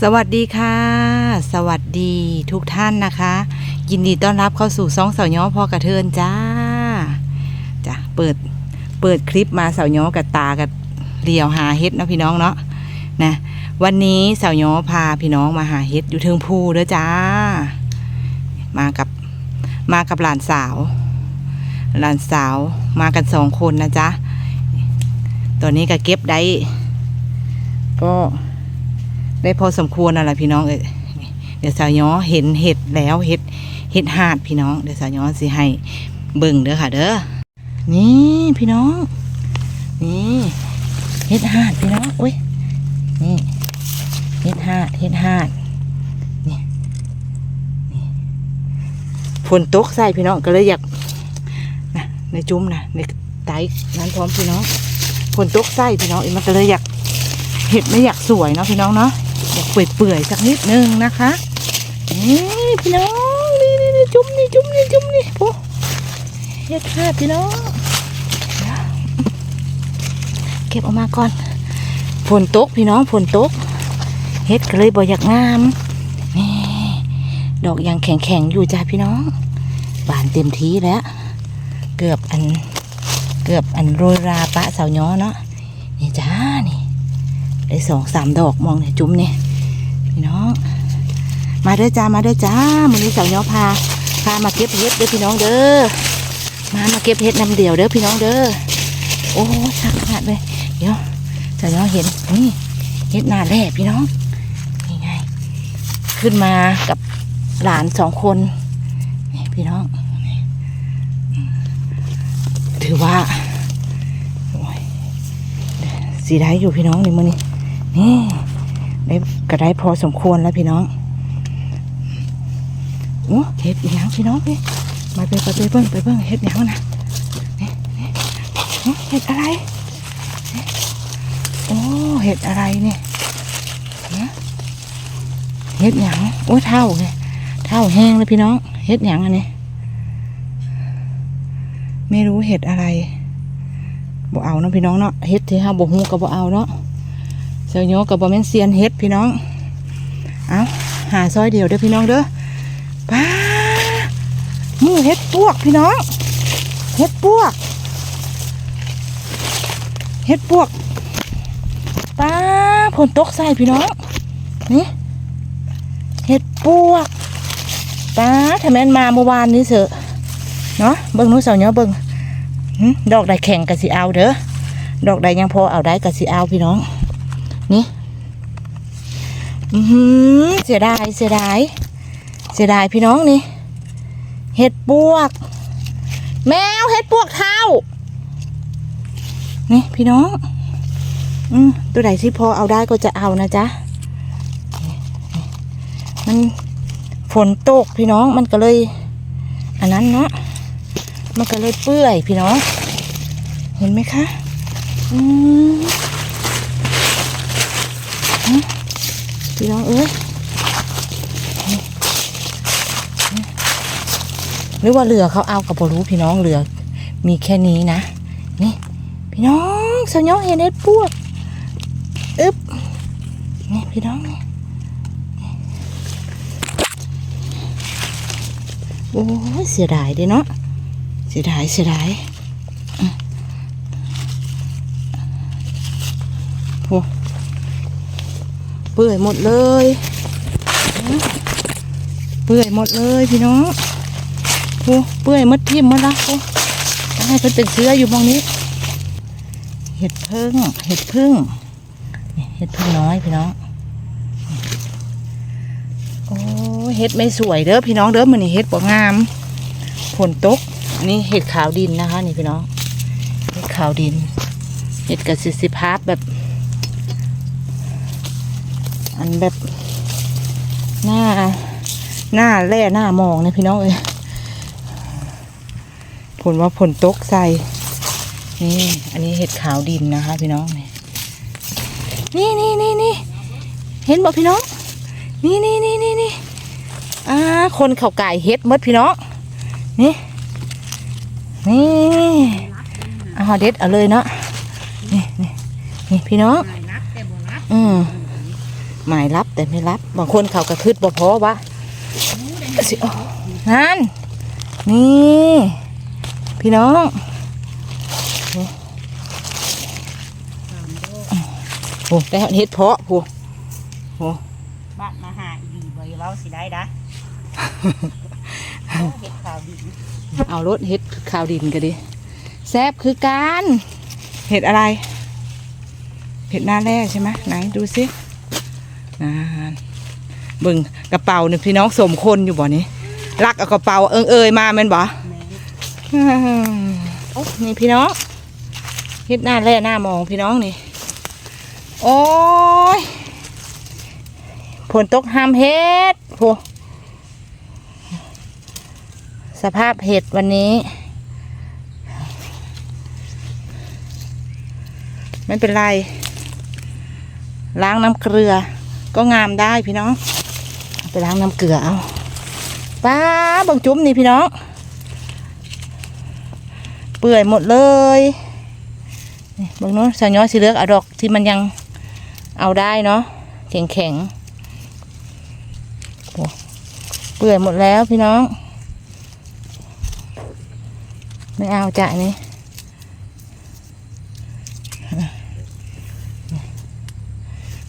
สวัสดีค่ะ สวัสดีทุกท่านนะคะ ยินดีต้อนรับเข้าสู่ซองเสาย้อพอกระเทินจ้าจ้ะเปิดเปิดคลิปมาเสาย้อกับตากับเรียวหาเฮ็ดนะพี่น้องเนาะนะวันนี้เสาย้อพาพี่น้องมาหาเฮ็ดอยู่เทิงภูเด้อจ้า มากับมากับหลานสาว หลานสาวมากันสองคนนะจ๊ะตอนนี้ก็เก็บได้ก็ ได้พอสมควรน่ะแหละพี่น้องเอ้ยเดี๋ยวสาวย้อเห็นเห็ดแล้วเห็ดเห็ดหาดพี่น้องเดี๋ยวสาวย้อสิให้เบิ่งเด้อค่ะ เด้อนี่พี่น้อง นี่เห็ดหาดพี่น้องอุ้ยนี่เห็ดหาดเห็ดหาดนี่นี่ฝนตกใส่พี่น้องก็เลยอยากนะในจุ้มนะในไตนั้นพร้อมพี่น้องฝนตกใส่พี่น้องอมันก็เลยอยากเห็ดไม่อยากสวยเนาะพี่น้องเนาะ เปื่อยๆสักนิดนึงนะคะนี่พี่น้องนี่นี่นี่จุ่มนี่จุ่มนี่จุ่มนี่โอ้เห็ดค่ะพี่น้อง เก็บออกมาก่อนฝนตกพี่น้องฝนตกเห็ดก็เลยบ่อยากงามนี่ดอกยังแข็งๆอยู่จ้าพี่น้อง บานเต็มทีแล้ว เกือบอันเกือบอันโรยราปะเสาย้อเนาะนี่จ้านี่ได้สองสามดอกมองเนี่ยจุ้มเนี่ย พี่น้อง มาเด้อจ้ามาเด้อจ้ามือนี้สาวย้อพาพามาเก็บเห็ดเด้อพี่น้องเด้อมามาเก็บเห็ดน้ำเดียวเด้อพี่น้องเด้อโอ้ชักขนาดเลยเดี๋ยวสาวย้อเห็นนี่เห็ดหน้าแร่พี่น้องนี่ไงขึ้นมากับหลานสองคนนี่พี่น้องถือว่าสีได้อยู่พี่น้องนี่มือนี่นี่ ได้ก็ได้พอสมควรแล้วพี่น้องโอ้เห็ดอีหยังพี่น้องพี่มาไปไปเบิ้งไปเบิ้งเห็ดอีหยังนะนี่นี่เอ๊ะเห็ดอะไรนี่โอ้เห็ดอะไรเนี่ยเนี่ยเห็ดหยังโอ้เท่าไงเท่าแห้งเลยพี่น้องเห็ดหยังอันนี้ไม่รู้เห็ดอะไรบ่เอาเนาะพี่น้องเนาะเฮ็ดที่เฮาบ่ฮู้ก็บ่เอาเนาะ เสียวโยก็บ่แม่นเซียนเฮ็ดพี่น้อง เอาหาซอยเดียวเด้อพี่น้องเด้อป้าหมูเฮ็ดปวกพี่น้องเฮ็ดปวกเฮ็ดปวกป้าฝนตกใส่พี่น้องนี่เฮ็ดปวกป้าถ้าแม่นมาเมื่อวานนี้เสอะเนาะเบิ่งนู้เสาวโยเบิ่งดอกใดแข็งกะสิเอาเด้อดอกใดยังพอเอาได้กะสิเอาพี่น้อง เสียดายเสียดาย เสียดายพี่น้องนี่ เห็ดปวก แมวเห็ดปวกเท้า นี่พี่น้อง อืมตัวไหนที่พอเอาได้ก็จะเอานะจ๊ะ มันฝนตกพี่น้องมันก็เลย อันนั้นเนาะ มันก็เลยเปื่อยพี่น้อง เห็นไหมคะ อืม พี่น้องเอ้ยหรือว่าเรือเขาเอากับบรู้พี่น้องเรือ มีแค่นี้นะ นี่ พี่น้องสยองเห็นเอ็ดปวดอึ๊บนี่พี่น้องนี่โอ้เสียดายด้เนาะเสียดายเสียดายอืมโอ้ เปื่อยหมดเลย เปื่อยหมดเลยพี่น้องโอ้เปื่อยหมดทิ่มหมดละโอ้ให้เพิ่นเป็นเชื้ออยู่มองนี้ เห็ดพึ่งเห็ดพึ่งเห็ดพึ่งน้อยพี่น้องโอ้เห็ดไม่สวยเด้อพี่น้องเด้อมันนี่เห็ดบ่งามฝนตกอันนี้เห็ดขาวดินนะคะ นี่พี่น้องเห็ดขาวดินเห็ดกับสิสิภาพแบบ อันแบบหน้าหน้าแร่หน้ามองนะพี่น้องเอ้ยผลว่าฝนตกใส่นี่อันนี้เห็ดขาวดินนะคะ พี่น้องนี่นี่นี่นี่นี่เห็นบ่พี่น้อง นี่นี่นี่นี่นี่อ่าคนเขาไก่เห็ดหมดพี่น้องนี่นี่เอาเด็ดเอาเลยเนาะนี่นี่นี่พี่น้องอืม หมายรับแต่ไม่รับบางคนเขากระคืดบ่พอวะสิอ๋อนั่นนี่ พี่น้องนี่โอ้ได้เฮ็ดเพาะผู้โอ้บ้านมาหาอีดีบ่อย่าเว้าสิได้ดะเฮ็ดข่าวดีเอารถเฮ็ดข้าวดินกันดิแซบคือการเห็ดอะไรเห็ดหน้าแร่ใช่ไหมไหนดูสิ นานเบิ่งกระเป๋าเนี่ยพี่น้องสมคนอยู่บ่นี้ลักเอากระเป๋าเอิงเอยมาแม่นบ่แม่อืมโอ้นี่พี่น้องเฮ็ดหน้าแร่หน้ามองพี่น้องนี่ โอ้ยฝนตกห้ามเฮ็ดโหสภาพเห็ดวันนี้ ไม่เป็นไร ล้างน้ำเกลือ ก็งามได้พี่น้อง ไปล้างน้ำเกลือเอาป้าบังจุ้มนี่พี่น้อง เปื่อยหมดเลยนี่บางโน้นสาวย้อยสีเลือกเอาดอกที่มันยังเอาได้เนาะแข็งแข็งเปื่อยหมดแล้วพี่น้อง ไม่เอาจ้ะนี่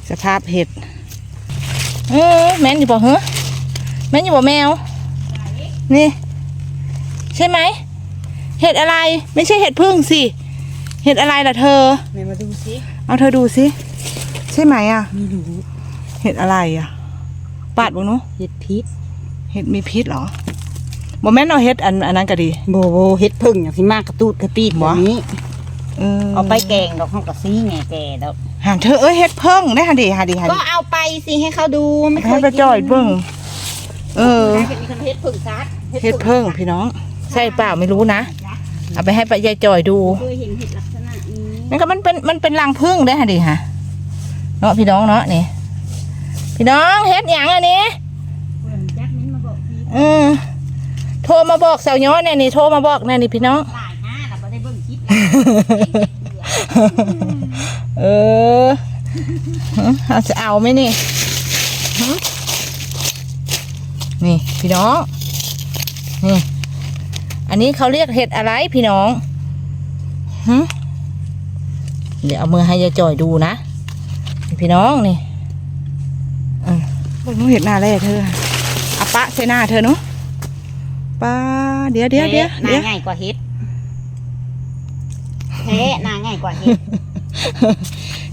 สภาพเห็ด เออแม่นอยู่บ่เหรอแม่นอยู่บ่แมว นี่ ใช่ไหม เห็ดอะไร ไม่ใช่เห็ดพึ่งสิ เห็ดอะไรล่ะเธอแม่มาดูสิเอาเธอดูสิ ใช่ไหมอะมีดูเห็ดอะไรอะ ปาดบุนุเฮ็ดพิษเห็ดมีพิษเหรอบ่แม่นเอาเห็ดอันอันนั้นก็ดี โบโบเฮ็ดพึ่งอย่างสิมากกระตูดกระตีดหมแบอบนี้ เออเอาไปแกงดอกห้องกระซีไงแกดอกห่างเธอเอ้ยเห็ดเพิ่งได้ฮะดิฮะดิฮะก็ดิเอาไปสิให้เขาดูไม่เคให้ยไปจ่อยเบิ่งเออได้เป็นคนเฮ็ดพึ่งซัดเห็ดเพิ่งพี่น้องใช่เปล่าไม่รู้นะเอาไปให้ป้ายายจอยดูเคยเห็นเห็ดลักษณะนี้นั่นก็มันเป็นมันเป็นรังพึ่งได้ฮะดิฮะเนาะพี่น้องเนาะนี่พี่น้องเฮ็ดอย่างอันนี้เพิ่นจักมิ้นมาบอกพี่อืมโทรมาบอกสาวย้อนเนี่ยนี่โทรมาบอกเนี่ยนี่พี่น้อง เบิ่งคลิปเออฮะเอาจะเอาไหมนี่ฮะนี่พี่น้อง นี่ อันนี้เขาเรียกเห็ดอะไรพี่น้องฮะเดี๋ยวเอามือให้ยายจอยดูนะนี่พี่น้องนี่เออพวกนู้นเห็ดหน้าแรกเธออะปะใส่หน้าเธอเนาะป้าเดี๋ยวเดี๋ยวเดี๋ยวหน้าเดี๋ยวง่ายกว่าเฮ็ด แท้หน้าง่ายกว่าเฮ็ด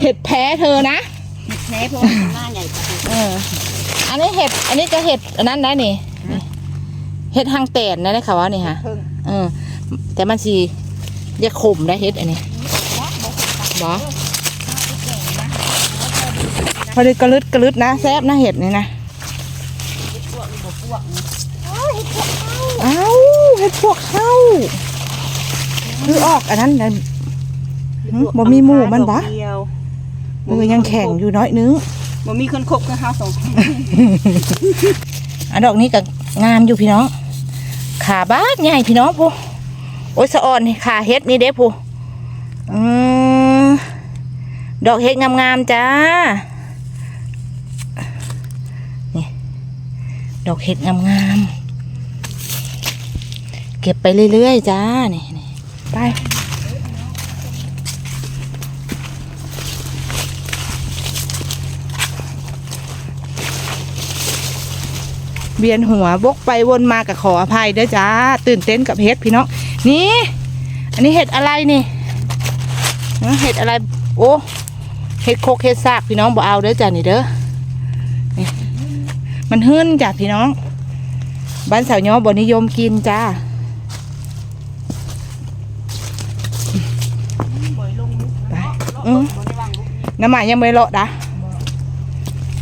เห็ดแพ้เธอนะแท้เพราะว่ามันหน้าใหญ่กว่าเฮ็ดเออ อันนี้เห็ด อันนี้ก็เห็ดอันนั้นได้นี่ฮะเห็ดหางแตนนะได้ข่าวว่านี่ฮะเพิ่งเออ แต่มันสีเรียกขมได้เห็ดอันนี้บอพอดีกระลึดกระลึดนะแซบนะเห็ดนี่นะพวกนี้บ่พวกนี้เอ้าเห็ดพวกเข้าคือออกอันนั้นนะ หึบ่มีหมู่มันบ่ ดอกเดียวเออยังแข็งอยู่น้อยนึงบ่มีคนคบกับเฮาสองคนอันดอกนี้ก็งามอยู่พี่น้อง ขาบ้านใหญ่พี่น้องพูโอ้ยสะอ่อนนี่ขาเฮ็ดนี่เด้พูอืมดอกเฮ็ดงามๆจ้า นี่ ดอกเห็ดงามๆ เก็บไปเรื่อยๆจ้า นี่นี่ไป เวียนหัววกไปวนมากับขออภัยเด้อจ้า ตื่นเต้นกับเห็ดพี่น้องนี่ อันนี้เห็ดอะไรนี่เห็ดอะไรโอ้เห็ดโคกเห็ดซากพี่น้องบ่เอาเด้อจ้านี่เด้อนี่มันหื้นจ้ะพี่น้อง บ้านสาวย้อบ่นิยมกินจ้าไปน้ำหมายยังไม่เลาะดะ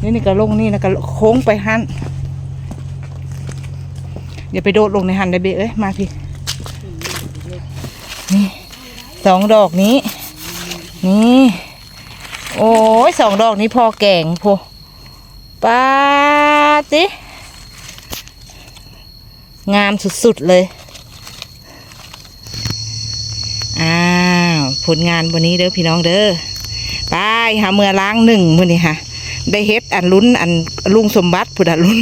นี่นี่ก็ลงนี่นะก็โค้งไปหัน อย่าไปโดดลงในหันได้เบะเอ้ยมาพี่นี่สองดอกนี้ นี่โอ้ยสองดอกนี้พอแก่งพอปาติงามสุดๆเลย อ้าวผลงานวันนี้เด้อพี่น้องเด้อไปหาเมื่อล้างหนึ่งมื้อนี้ค่ะ ได้เฮ็ดอันลุ้นอันลุงสมบัติพุทธลุ้น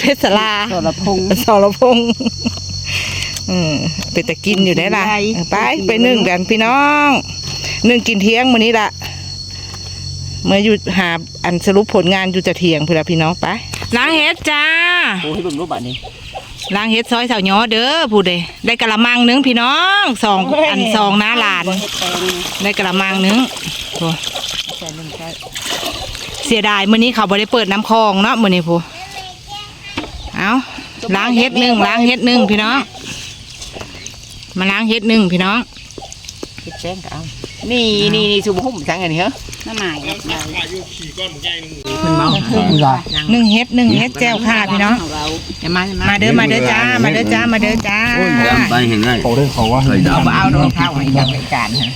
เพชรสลาสรพงษ์สรพงษ์อืมเป็นแต่กินอยู่ได้ล่ะได้เออไปไปนึ่งกันพี่น้องนึ่งกินเที่ยงมื้อนี้ละเมื่ออยู่หาอันสรุปผลงานอยู่จะเที่ยงเพื่อพี่น้องไปล้างเฮ็ดจ้าโอ้ให้เบิ่งรูปบัดนี้ล้างเฮ็ดซอยเสาหยอเด้อผู้ใดได้กะละมังหนึงพี่น้องสองอันสองน้าหลานบ่เฮ็ดแปลงนะได้กะละมังหนึงโอ้ใส่ลงไปเสียดายมื้อนี้เขาบ่ได้เปิดน้ำคลองเนาะมื้อนี้ผู้ เอาล้างเฮ็ดหนึงล้างเฮ็ดหนึงพี่น้อง มาล้างเฮ็ดหนึงพี่น้องเฮ็ดแป้งก็เอานี่นี่นี่สุบหุ่มจังอันนี้เหรอน้ำหมายน้ำหมายมันเมาหนึ่งเฮ็ดหนึ่งเฮ็ดแจ่วค่ะพี่น้องเราอย่ามาอย่ามามาเด้อมาเด้อจ้ามาเด้อจ้ามาเด้อจ้าไปเห็นไงเขาได้เขาว่าเคยดาวเอารองเท้าให้ยังไงจานฮะ